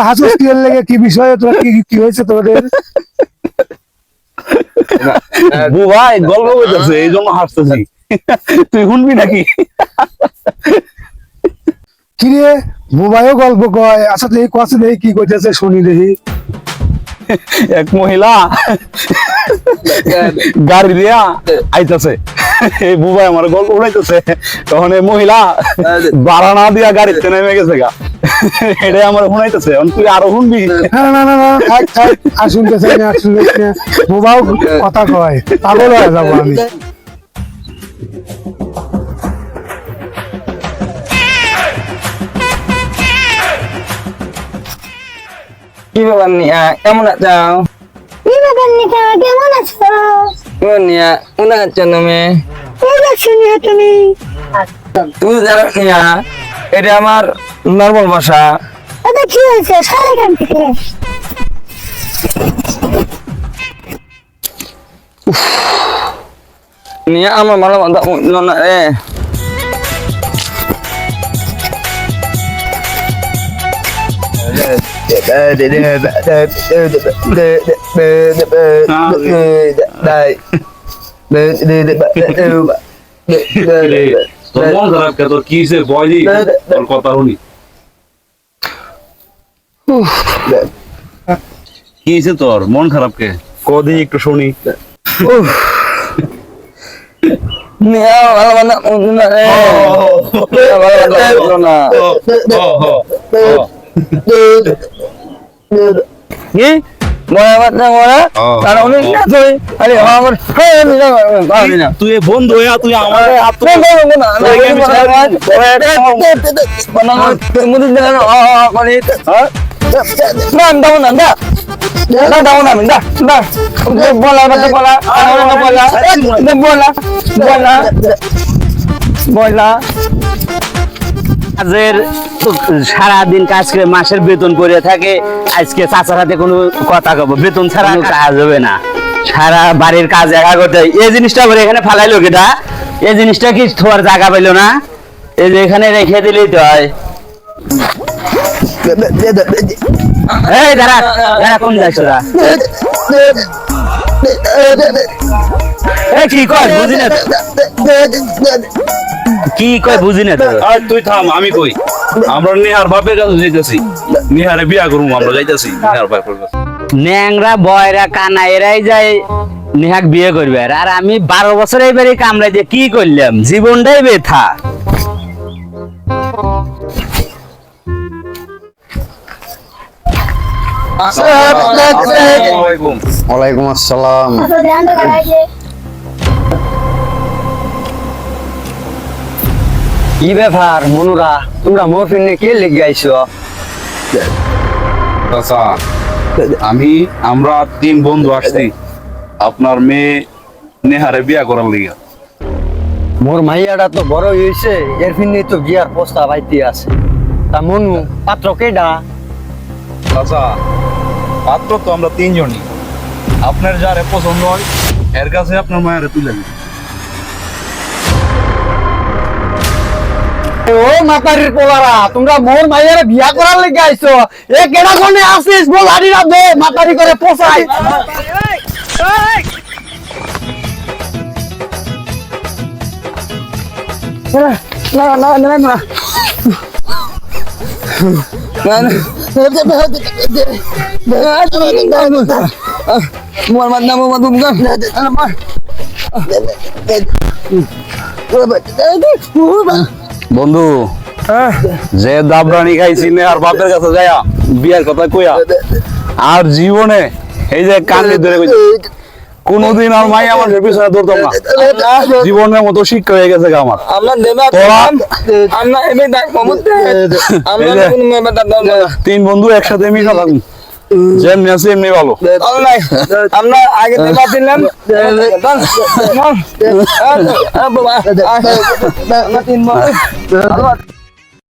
হাসুস কি লেগে কি বিষয়ে তোরা কি কি হয়েছে তোদের বুবাই গল্প বলতেছে এই জন্য হাসতেছি। তুই শুনবি নাকি? কি রে গল্প কয়। আচ্ছা এই কথা দেখি কি কইতেছে শুনি দেখি। এক মহিলা গাড়ি দিয়া আইতাছে। এই বুবাই আমার গল্প উড়াইতেছে তখন এই মহিলা বারানা দিয়া গাড়িতে নেমে গেছে গা। এটাই আমার শুনাইতেছে। তুই আরও শুনবি। না না না থাক থাক আর মোবাইল কথা কয় পাগল হয়ে যাব আমি। কি ব্যাপার নিয়া কেমন আছো? কি ব্যাপার নিকা কেমন আছো? কেমন নিয়া কোন আছো তুমি? কোন আছো নিয়ে তুমি? তুমি জানো নিয়া এটা আমার নর্মাল ভাষা এটা কি হয়েছে? সারা এখান থেকে। নিয়া আমার উঠল না রে। মন খারাপ কে তোর কি সে বয় দি তোর কথা শুনি কি হয়েছে তোর মন খারাপ কে কদি একটু শুনি নিয়া ভালো মতো উঠল না রে নিয়া ভালো মতো উঠলো না কি মনে বাচ্চা মনে তার অনেক না তুই আরে আমার হ্যাঁ নিনা পারি না তুই এ বন্ধু হইয়া তুই আমার হাত না না না না তোকে আমি ছাড় মুদি না না করে হ্যাঁ না দাও না দা না দাও না দা দা বলা বাতে বলা বলা বলা বলা বলা বলা কাজের সারাদিন কাজ করে মাসের বেতন পড়ে থাকে আজকে চাচার হাতে কোনো কথা কব বেতন ছাড়া কোনো কাজ হবে না সারা বাড়ির কাজ একা করতে এই জিনিসটা করে এখানে ফালাইলো কেটা এই জিনিসটা কি থোয়ার জায়গা পাইলো না এই যে এখানে রেখে দিলেই তো হয় এই দাঁড়া দাঁড়া কোন যাইছ তোরা? এই কি কয় বুঝি না। কি কয় বুঝি না আর তুই থাম আমি কই। আমরা নেহার বাপের কাছে যাইতেছি। নেহারে বিয়া করব আমরা যাইতেছি নেহার বাপের কাছে। ন্যাংরা বয়রা কানা এরাই যায় নেহাক বিয়ে করবে। আর আমি বারো বছর এইবারই কামড়াই দিয়ে কি করলাম? জীবনটাই বেথা আসসালামু আলাইকুম। ওয়ালাইকুম আসসালাম। কি ব্যাপার মনুরা? তোমরা মরফিন কে লেগে আইছো? চাচা আমি আমরা তিন বন্ধু আসছি। আপনার মেয়ে নেহারে বিয়া করার লিগা। মোর মাইয়াটা তো বড় হয়েছে এর ফিনে তো বিয়ার প্রস্তাব আইতে আছে। তা মনু পাত্র কেডা? চাচা পাত্র তো আমরা তিনজনই। আপনার যারে পছন্দ হয় এর কাছে আপনার মায়ের তুলে দিন ও মাতারির পোলারা, তোমরা মোর মাইয়ারে বিয়া করার লেগে আইছো। এ কেডা কোনে আসিস, বল না দে, মাতারি করে পোসাই না না না না না। মার বন্ধু যে দাবরানি খাইছি নেহার বাপের কাছে যায়া বিয়ার কথা কইয়া আর জীবনে এই যে কান্দি ধরে কইছে কোনদিন আর মাই আমার পিছনে দৌড়তাম না। জীবনের মতো শিক্ষা হয়ে গেছে আমার। তিন বন্ধু একসাথে মিশা থাকুন। যেমনি আছে এমনি ভালো অনলাইন আমরা আগে দেবা দিলাম বাবা